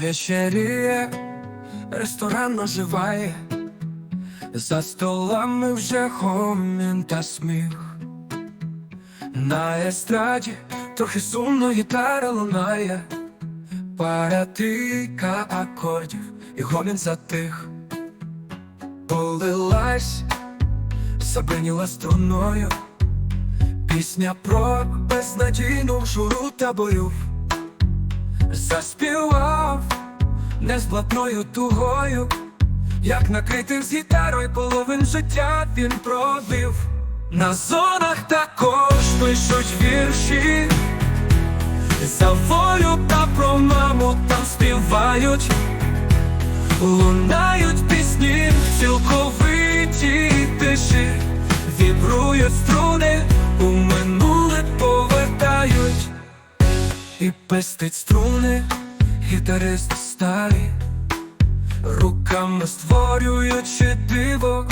Вечеріє, ресторан оживає, за столами вже гомін та сміх. На естраді трохи сумно гітара лунає, паратика акордів і гомін затих. Полилась, забриніла струною, пісня про безнадійну журу та борюв. Заспівав незблатною тугою, як накритих з гітарою половин життя він пробив. На зонах також пишуть вірші, за волю та про маму там співають, лунають І пестить струни, гітарист старий, руками створюючи диво,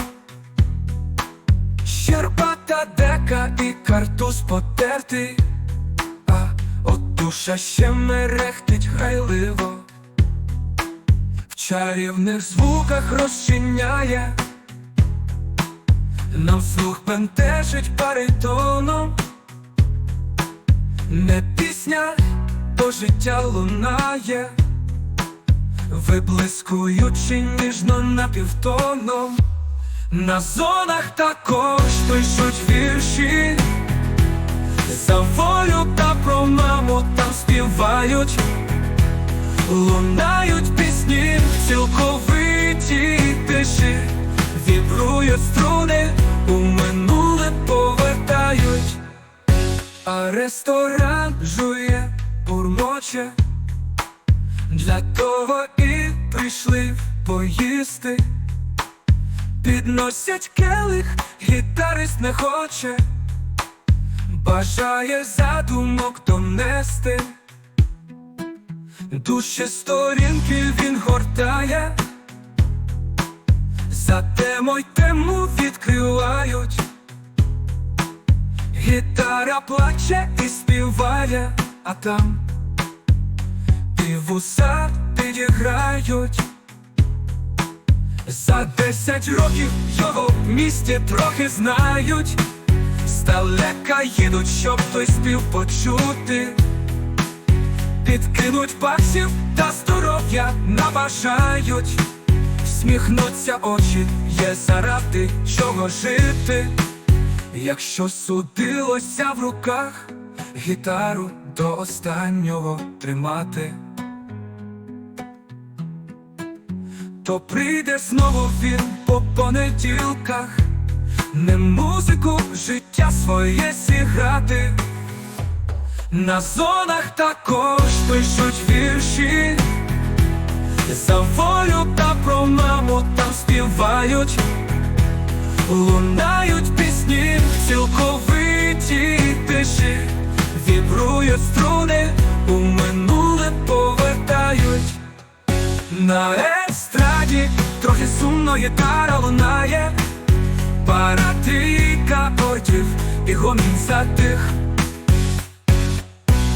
Щербата дека і картуз потертий, а от душа ще мерехтить гайливо, в чарівних звуках розчиняє, нам слух бентежить баритоном. Не пісня, то життя лунає, виблискуючи ніжно напівтоном. На зонах також пишуть вірші, за волю та про маму там співають, лунають пісні в цілковитій тиші, вібрують струни, А ресторан жує, бурмоче, для того і прийшли поїсти, підносять келих, гітарист не хоче, бажає задумок донести, душі сторінки він гортає, за тему й тему відкривають. Гітара плаче і співає, а там і вуса підіграють. За десять років його в місті трохи знають, здалека їдуть, щоб той спів почути, підкинуть баксів та здоров'я набажають, всміхнуться очі, є заради чого жити. Якщо судилося в руках гітару до останнього тримати, то прийде знову він по понеділках, не музику, життя своє зіграти. На зонах також пишуть вірші, за волю та про маму там співають. Лунають цілковитій тиші, вібрують струни, у минуле повертають. На естраді трохи сумно гітара лунає, паратика ордів і гомін затих.